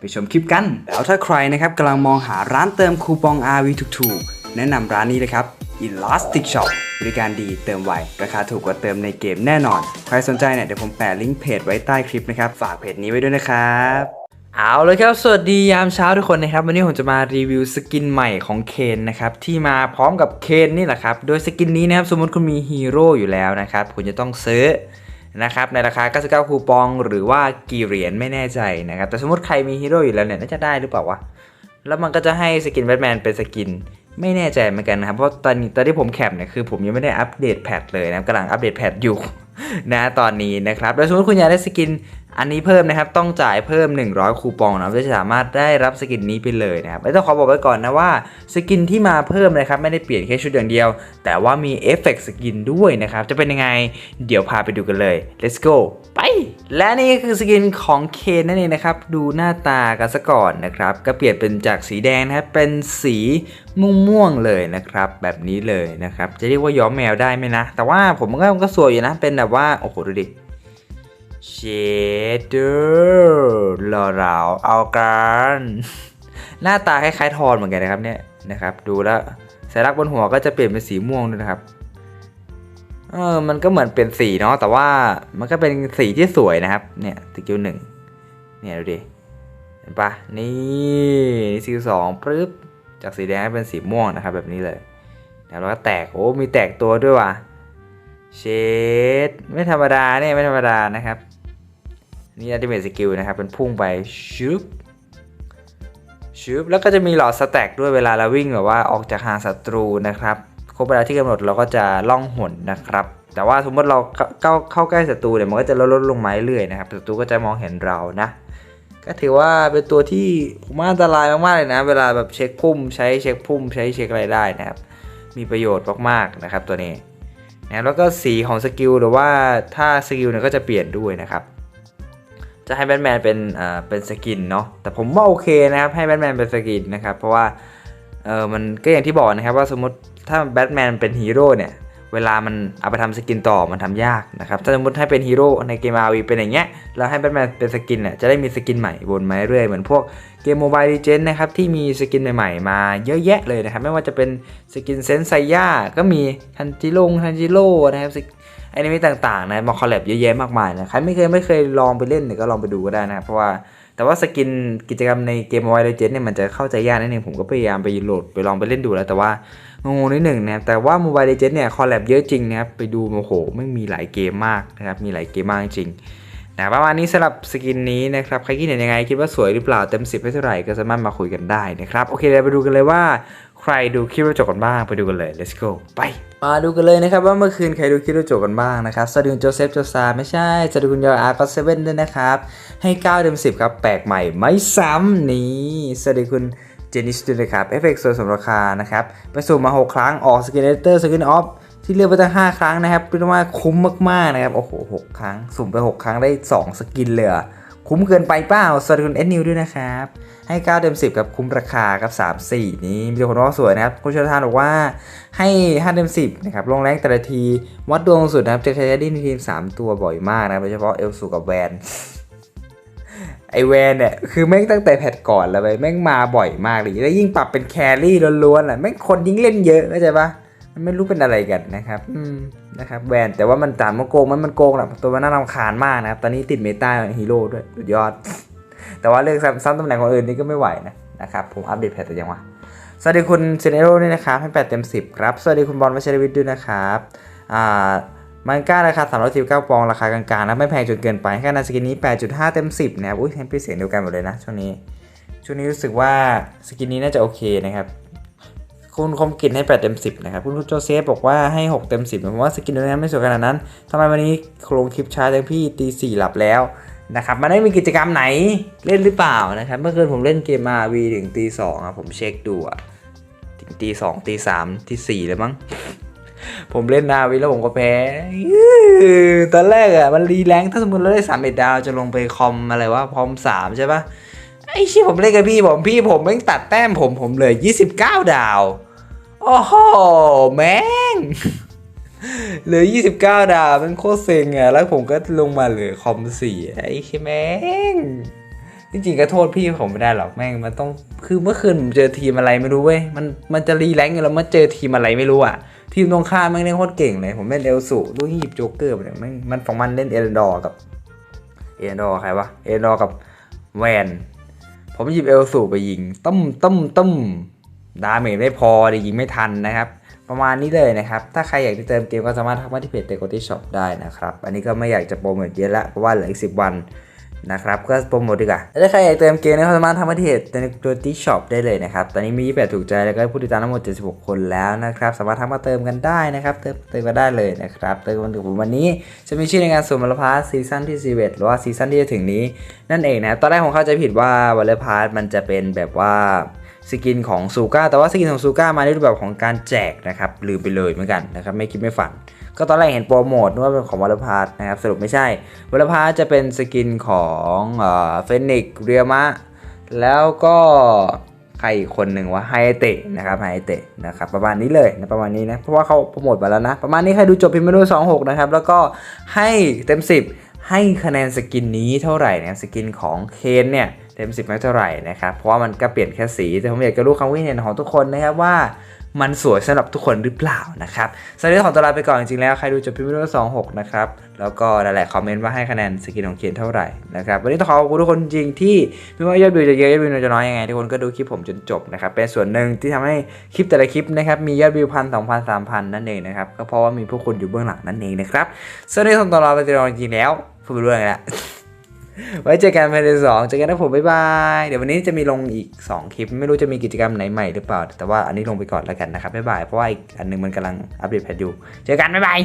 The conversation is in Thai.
ไปชมคลิปกัน แล้วถ้าใครนะครับกำลังมองหาร้านเติมคูปอง RV ถูกๆ แนะนำร้านนี้เลยครับ Elastic Shop บริการดีเติมไว ราคาถูกกว่าเติมในเกมแน่นอน ใครสนใจเนี่ยเดี๋ยวผมแปะลิงก์เพจไว้ใต้คลิปนะครับ ฝากเพจนี้ไว้ด้วยนะครับ เอาเลยครับ สวัสดียามเช้าทุกคนนะครับ วันนี้ผมจะมารีวิวสกินใหม่ของเคนนะครับ ที่มาพร้อมกับเคนนี่แหละครับ โดยสกินนี้นะครับสมมติคุณมีฮีโร่อยู่แล้วนะครับ คุณจะต้องซื้อ นะครับในราคา 99 คูปองหรือว่ากี่เหรียญไม่แน่ใจนะครับแต่สมมติใครมีฮีโร่อยู่แล้วเนี่ยน่าจะได้หรือเปล่าวะแล้วมันก็จะให้สกินแบทแมนเป็นสกินไม่แน่ใจเหมือนกันนะครับ เพราะตอนนี้ตอนที่ผมแคปเนี่ยคือผมยังไม่ได้อัปเดตแพทเลยนะกำลังอัปเดตแพทอยู่นะตอนนี้นะครับแล้วสมมติคุณอยากได้สกิน อันนี้เพิ่มนะครับต้องจ่ายเพิ่ม 100 คูปองนะจะสามารถได้รับสกินนี้ไปเลยนะครับไม่ต้องขอบอกไว้ก่อนนะว่าสกินที่มาเพิ่มนะครับไม่ได้เปลี่ยนแค่ชุดอย่างเดียว แต่ว่ามีเอฟเฟกต์สกินด้วยนะครับจะเป็นยังไงเดี๋ยวพาไปดูกันเลย let's go ไป และนี่คือสกินของเคนนั่นเองนะครับดูหน้าตากันซะก่อนนะครับก็เปลี่ยนเป็นจากสีแดงนะครับเป็นสีม่วงๆเลยนะครับแบบนี้เลยนะครับจะเรียกว่าย้อมแมวได้ไหมนะ แต่ว่าผมก็ก็สวยอยู่นะเป็นแบบว่าโอ้โหดูดิ เชดเดอร์หล่อเหลาเอากันหน้าตาคล้ายๆทอนเหมือนกันนะครับเนี่ยนะครับ ดูแล้วสัญลักษณ์บนหัวก็จะเปลี่ยนเป็นสีม่วงด้วยนะครับเออมันก็เหมือนเป็นสีเนาะแต่ว่ามันก็เป็นสีที่สวยนะครับ เนี่ยสกิลหนึ่งเนี่ยดูดิเห็นปะนี่สกิลสองปึ๊บจากสีแดงเป็นสีม่วงนะครับ แบบนี้เลยแล้วก็แตกโอ้มีแตกตัวด้วยว่ะ เชดไม่ธรรมดาเนี่ยไม่ธรรมดานะครับ นี่อัลติเมทสกิลนะครับเป็นพุ่งไปชุบชุบแล้วก็จะมีหลอดสแต็กด้วยเวลาเราวิ่งแบบว่าออกจากห่างศัตรูนะครับครบเวลาที่กำหนดเราก็จะล่องหนนะครับ แต่ว่าสมมติเราเข้าเข้าใกล้ศัตรูเนี่ยมันก็จะลดลดลงมาเรื่อยๆนะครับศัตรูก็จะมองเห็นเรานะ ก็ถือว่าเป็นตัวที่ผมว่าอันตรายมากๆเลยนะ เวลาแบบเช็คพุ่มใช้เช็คพุ่มใช้เช็คอะไรได้นะครับ มีประโยชน์มากๆนะครับตัวนี้ นะแล้วก็สีของสกิลหรือว่าถ้าสกิลเนี่ยก็จะเปลี่ยนด้วยนะครับ จะให้แบทแมนเป็นเอ่อเป็นสกินเนาะแต่ผมว่าโอเคนะครับให้แบทแมนเป็นสกินนะครับเพราะว่าเออมันก็อย่างที่บอกนะครับว่าสมมติถ้าแบทแมนเป็นฮีโร่เนี่ย เวลามันเอาไปทำสกินต่อมันทำยากนะครับถ้าสมมติให้เป็นฮีโร่ในเกม RV เป็นอย่างเงี้ยแล้วให้แบทแมนเป็นสกินเนี่ยจะได้มีสกินใหม่วนมาเรื่อยเหมือนพวกเกมโมบายดีเจนนะครับที่มีสกินใหม่ๆ มาเยอะแยะเลยนะครับไม่ว่าจะเป็นสกินเซนไซย่าก็มีทันจิโร่ทันจิโร่นะครับแอนิเมะต่างๆนะมาคอลแลบเยอะแยะมากมายนะใครไม่เคยไม่เคยลองไปเล่นเนี่ยก็ลองไปดูก็ได้นะครับเพราะว่าแต่ว่าสกินกิจกรรมในเกมโมบายดีเจนเนี่ยมันจะเข้าใจยากนิดนึงผมก็พยายามไปโหลดไปลองไปเล่นดูแล้วแต่ว่า งงนิดหนึ่งนะครับแต่ว่า Mobile Legends เนี่ยคอลแลบเยอะจริงนะครับไปดูโอ้โหไม่มีหลายเกมมากนะครับมีหลายเกมมากจริงนะประมาณนี้สำหรับสกินนี้นะครับใครคิดเห็นยังไงคิดว่าสวยหรือเปล่าเต็ม 10ให้เท่าไหร่ก็สามารถมาคุยกันได้นะครับโอเคเราไปดูกันเลยว่าใครดูคลิปเราจบกันบ้างไปดูกันเลย let's go ไป มาดูกันเลยนะครับว่าเมื่อคืนใครดูคลิปเราจบกันบ้างนะครับสวัสดีคุณโจเซฟโจซาไม่ใช่สวัสดีคุณยออาร์ก็เซเว่นด้วยนะครับให้9เต็ม10ครับแปลกใหม่ไม่ซ้ำนี่สวัสดีคุณ เจนิสด้วยนะครับเอฟเฟกต์ส่วนสมราคานะครับไปสุ่มมา 6 ครั้งออกสกินเนเตอร์สกินออฟที่เลือกไปตั้ง5ครั้งนะครับเรียกว่าคุ้มมากๆนะครับโอ้โห6ครั้ง สุ่มไป 6 ครั้งได้ 2 สกินเลยอคุ้มเกินไปเปล่าสวัสดีคุณเอ็นนิวด้วยนะครับ ให้ 9เต็ม10 กับคุ้มราคากับ 3 4 นี้มีคนว่าสวยนะครับ คุณชลทานบอกว่าให้ 5เต็ม10 นะครับ ลงแรงแต่ละที วัดดวงสุดนะครับจะใช้ดิ้นทีม 3 ตัวบ่อยมากนะโดยเฉพาะเอลสูกับแวน ไอแวนเนี่ยคือแม่งตั้งแต่แพทก่อนแล้วไปแม่งมาบ่อยมากเลยแล้วยิ่งปรับเป็นแครี่ล้วนๆอะแม่งคนยิ่งเล่นเยอะเข้าใจปะมันไม่รู้เป็นอะไรกันนะครับอืมนะครับแวนแต่ว่ามันตามมันโกงมันมันโกงแหละตัวมันน่ารำคาญมากนะครับตอนนี้ติดเมตาฮีโร่ด้วยสุดยอด แต่ว่าเรื่องซ้ำตำแหน่งคนอื่นนี่ก็ไม่ไหวนะนะครับผมอัปเดตแพทแต่ยังวะสวัสดีคุณเซเนโร่ด้วยนะครับให้8เต็ม10ครับสวัสดีคุณบอลวัชรวิทย์ด้วยนะครับอ่า มันก้าราคา 319ปองราคากลางๆนะไม่แพงจนเกินไปแค่นั้นสกินนี้ 8.5 เต็ม 10 นะครับอุ้ยเห็นพี่เสียงเดียวกันหมดเลยนะช่วงนี้ช่วงนี้รู้สึกว่าสกินนี้น่าจะโอเคนะครับคุณคมกินให้ 8 เต็ม 10 นะครับ คุณโจเซฟบอกว่าให้ 6 เต็ม 10ผมว่าสกินตัวนี้ไม่สวยขนาดนั้นทำไมวันนี้ลงคลิปช้าจังพี่ตี4หลับแล้วนะครับมันไม่มีกิจกรรมไหนเล่นหรือเปล่านะครับเมื่อคืนผมเล่นเกมมาวีถึงตีสองอะผมเช็คดูอะถึงตีสองตีสามตีสี่เลยมั้ง ผมเล่นนาวีแล้วผมก็แพ้ตอนแรกอะมันรีแรงถ้าสมมติเราได้สามเอ็ดดาวจะลงไปคอมอะไรวะพร้อมสามใช่ปะไอ้ชี่ผมเล่นกับพี่ผมพี่ผมแม่งตัดแต้มผมผมเลย29ดาว โอ้โหแม่งเหลือ 29 ดาวมันโคตรเซ็งอะแล้วผมก็ลงมาเหลือคอมสี่ไอ้แม่งจริงๆก็โทษพี่ผมไม่ได้หรอกแม่งมันต้องคือเมื่อคืนผมเจอทีมอะไรไม่รู้เว้ยมันมันจะรีแรงค์อยู่แล้วมาเจอทีมอะไรไม่รู้อะ ทีมตรงข้ามแม่งเล่นโคตรเก่งเลยผมเล่นเอลสูลูกหยิบโจ๊กเกอร์ไปเนี่ยแม่งมันของมันเล่นเอลดอร์กับเอลดอร์ใครวะเอลดอร์กับแวนผมหยิบเอลสูไปยิงต้มต้มต้มดาเมจไม่พอเลยยิงไม่ทันนะครับ ประมาณนี้เลยนะครับ ถ้าใครอยากจะเติมเกมก็สามารถทักมาที่เพจเตโกตี้ช็อปได้นะครับ อันนี้ก็ไม่อยากจะโปรโมทเยอะละเพราะว่าเหลืออีกสิบวัน นะครับก็โปรโมทดีกว่าถ้าใครอยากเติมเกมก็สามารถทักมาที่เพจตโกตี้ช็อปได้เลยนะครับ ตอนนี้มี 28 ถูกใจแล้วก็ผู้ติดตามทั้งหมด 76 คนแล้วนะครับ สามารถทักมาเติมกันได้นะครับ เติมเติมกันได้เลยนะครับ เติมกันถึงวันนี้ จะมีชื่อในงานสุ่มมลพาสซีซั่นที่ 11 หรือว่าซีซั่นที่จะถึงนี้ นั่นเองนะตอนแรกผมเข้าใจผิดว่าวัลเลพาร์มันจะเป็นแบบว่าสกินของซูก้าแต่ว่าสกินของซูก้ามาในรูปแบบของการแจกนะครับลืมไปเลยเหมือนกันนะครับไม่คิดไม่ฝัน ก็ตอนแรกเห็นโปรโมทนึกว่าเป็นของวัลลพาร์นะครับสรุปไม่ใช่วัลลพาร์จะเป็นสกินของเฟนิกเรียมะ แล้วก็ใครอีกคนหนึ่งว่าไฮเตะนะครับไฮเตะนะครับประมาณนี้เลยนะประมาณนี้นะเพราะว่าเขาโปรโมทมาแล้วนะ ประมาณนี้ใครดูจบพิมพ์มาดู26 นะครับ แล้วก็ให้เต็ม 10 ให้คะแนนสกินนี้เท่าไหร่นะสกินของเคนเนี่ยเต็ม 10ไม่เท่าไหร่นะครับเพราะว่ามันก็เปลี่ยนแค่สีแต่ผมอยากจะรู้ความคิดเห็นของทุกคนนะครับว่า มันสวยสำหรับทุกคนหรือเปล่านะครับสำหรับเรื่องของตัวลาไปก่อนจริงๆแล้วใครดูจบพิมพ์มาดู26 นะครับ แล้วก็หลายๆคอมเมนต์ว่าให้คะแนนสกินของเคนเท่าไหร่นะครับวันนี้ต้องขอขอบคุณทุกคนจริงที่ไม่ว่ายอดวิวจะเยอะยอดวิวจะน้อยยังไงทุกคนก็ดูคลิปผมจนจบนะครับเป็นส่วนหนึ่งที่ทำให้คลิปแต่ละคลิปนะครับมียอดวิวพันสองพันสามพันนั่นเองนะครับก็เพราะว่ามีพวกคุณอยู่เบื้องหลังนั่นเองนะครับสวัสดีทุกคนตอนเราไปจริงๆแล้วพูดไปเรื่องอะไรละ ไว้เจอกันภายในสองเจอกันนะผมบ๊ายบาย เดี๋ยววันนี้จะมีลงอีก 2 คลิป ไม่รู้จะมีกิจกรรมไหนใหม่หรือเปล่า แต่ว่าอันนี้ลงไปก่อนแล้วกันนะครับบ๊ายบาย เพราะว่าอีกอันหนึงมันกำลังอัปเดตแพทอยู่ เจอกันบ๊ายบาย